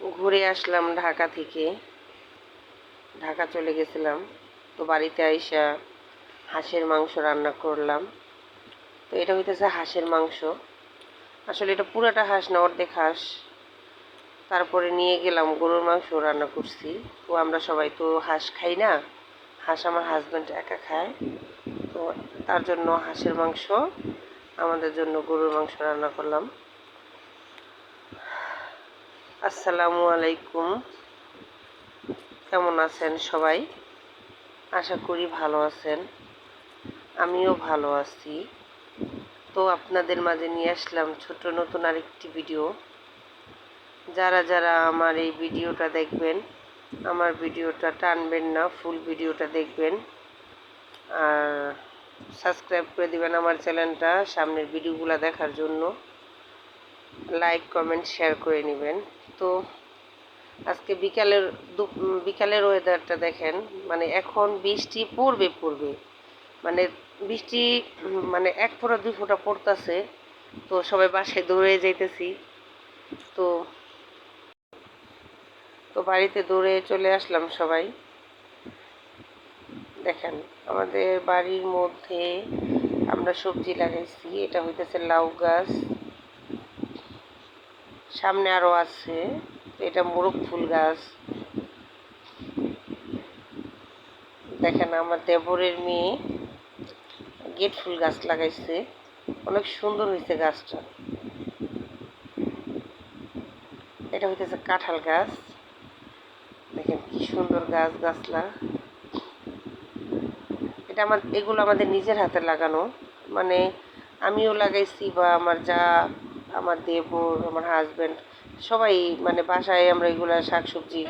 ঘুরে আসলাম ঢাকা থেকে। ঢাকা চলে গেছিলাম। তো বাড়িতে আইসা হাঁসের মাংস রান্না করলাম। তো এটা হইতেছে হাঁসের মাংস। আসলে এটা পুরাটা হাঁস না, অর্ধেক হাঁস। তারপরে নিয়ে গেলাম, গরুর মাংস রান্না করছি। তো আমরা সবাই তো হাঁস খাই না। হাঁস আমার হাজব্যান্ড একা খায়। তো তার জন্য হাঁসের মাংস, আমাদের জন্য গরুর মাংস রান্না করলাম। আসসালামু আলাইকুম। কেমন আছেন সবাই? আশা করি ভালো আছেন। আমিও ভালো আছি। তো আপনাদের মাঝে নিয়ে আসলাম ছোট নতুন আরেকটি ভিডিও। যারা যারা আমার এই ভিডিওটা দেখবেন, আমার ভিডিওটা টানবেন না, ফুল ভিডিওটা দেখবেন। আর সাবস্ক্রাইব করে দিবেন আমার চ্যানেলটা, সামনের ভিডিওগুলো দেখার জন্য। লাইক, কমেন্ট, শেয়ার করে নেবেন। তো আজকে বিকালের বিকালের ওয়েদারটা দেখেন মানে এখন বৃষ্টি পড়বে পড়বে মানে বৃষ্টি মানে এক ফোঁটা, দুই ফোঁটা পড়তেছে, তো সবাই বাসায় দৌড়ে যাইতেছি, তো তো বাড়িতে দৌড়ে চলে আসলাম সবাই। দেখেন, আমাদের বাড়ির মধ্যে আমরা সবজি লাগাইছি, এটা হইতেছে লাউ গাছ। সামনে আরও আছে। এটা মোরগ ফুল গাছ। দেখেন আমার দেবরের মেয়ে গেট ফুল গাছ লাগাইছে। অনেক সুন্দর হয়েছে গাছটা। এটা হইতেছে কাঁঠাল গাছ। দেখেন কি সুন্দর গাছ গাছলা। এটা আমার, এগুলো আমাদের নিজের হাতে লাগানো। মানে আমিও লাগাইছি বা আমার যা আমার দেবর, আমার হাজব্যান্ড সবাই মানে বাসায় আমরা এগুলা শাকসবজি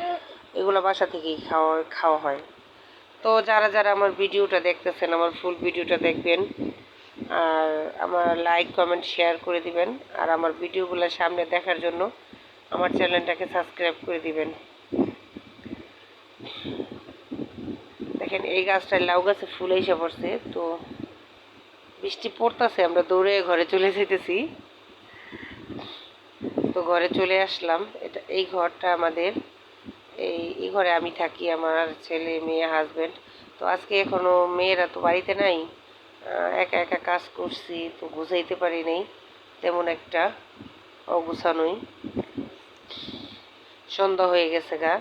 এগুলো বাসা থেকেই খাওয়া খাওয়া হয়। তো যারা যারা আমার ভিডিওটা দেখতেছেন, আমার ফুল ভিডিওটা দেখবেন, আর আমার লাইক কমেন্ট শেয়ার করে দিবেন, আর আমার ভিডিওগুলো সামনে দেখার জন্য আমার চ্যানেলটাকে সাবস্ক্রাইব করে দিবেন। দেখেন, এই গাছটায় লাউ গাছে ফুল এসে পড়ছে, তো বৃষ্টি পড়তেছে, আমরা দৌড়ে ঘরে চলে যেতেছি তো ঘরে চলে আসলাম। এটা, এই ঘরটা আমাদের। এই এই ঘরে আমি থাকি আমার ছেলে, মেয়ে হাজবেন্ড তো আজকে এখনও মেয়েরা তো বাড়িতে নাই। একা একা কাজ করছি, তো গুছাইতে পারি নাই। তেমন একটা অগুছানোই। সন্ধ্যা হয়ে গেছে গা।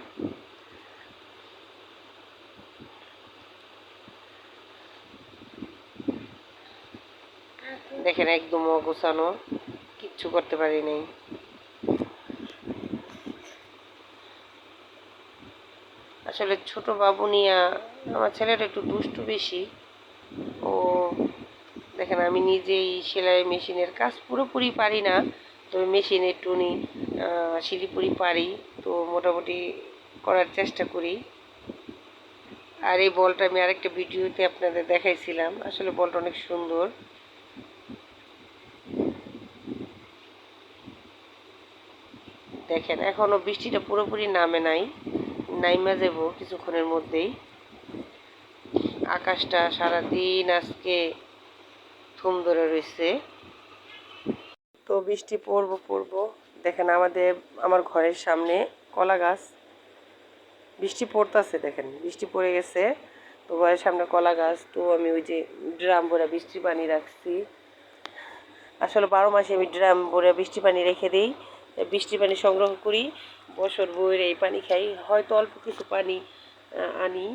দেখেন, একদম অগুছানো। কিচ্ছু করতে পারি নাই। আসলে ছোট বাবু নিয়া আমার ছেলেটা একটু দুষ্টু বেশি। ও, দেখেন আমি নিজেই সেলাই মেশিনের কাজ পুরোপুরি পারি না। তবে মেশিনের টুনি শিলিপুরি পারি, তো মোটামুটি করার চেষ্টা করি। আর এই বলটা আমি আরেকটা ভিডিওতে আপনাদের দেখাইছিলাম। আসলে বলটা অনেক সুন্দর। দেখেন, এখনও বৃষ্টিটা পুরোপুরি নামে নাই। নাইমা যাব কিছুক্ষণের মধ্যেই। আকাশটা সারাদিন আজকে থুম ধরে রয়েছে তো বৃষ্টি পড়ব পড়ব, দেখেন আমাদের, আমার ঘরের সামনে কলা গাছ। বৃষ্টি পড়তেছে, দেখেন, বৃষ্টি পড়ে গেছে। তো ঘরের সামনে কলা গাছ, তো আমি ওই যে ড্রাম ভরা বৃষ্টি পানি রাখছি। আসলে বারো মাসে আমি ড্রাম ভরে বৃষ্টি পানি রেখে দিই। বৃষ্টি পানি সংগ্রহ করি। বছর বইয়ের এই পানি খাই হয়তো অল্প কিছু পানি আনি।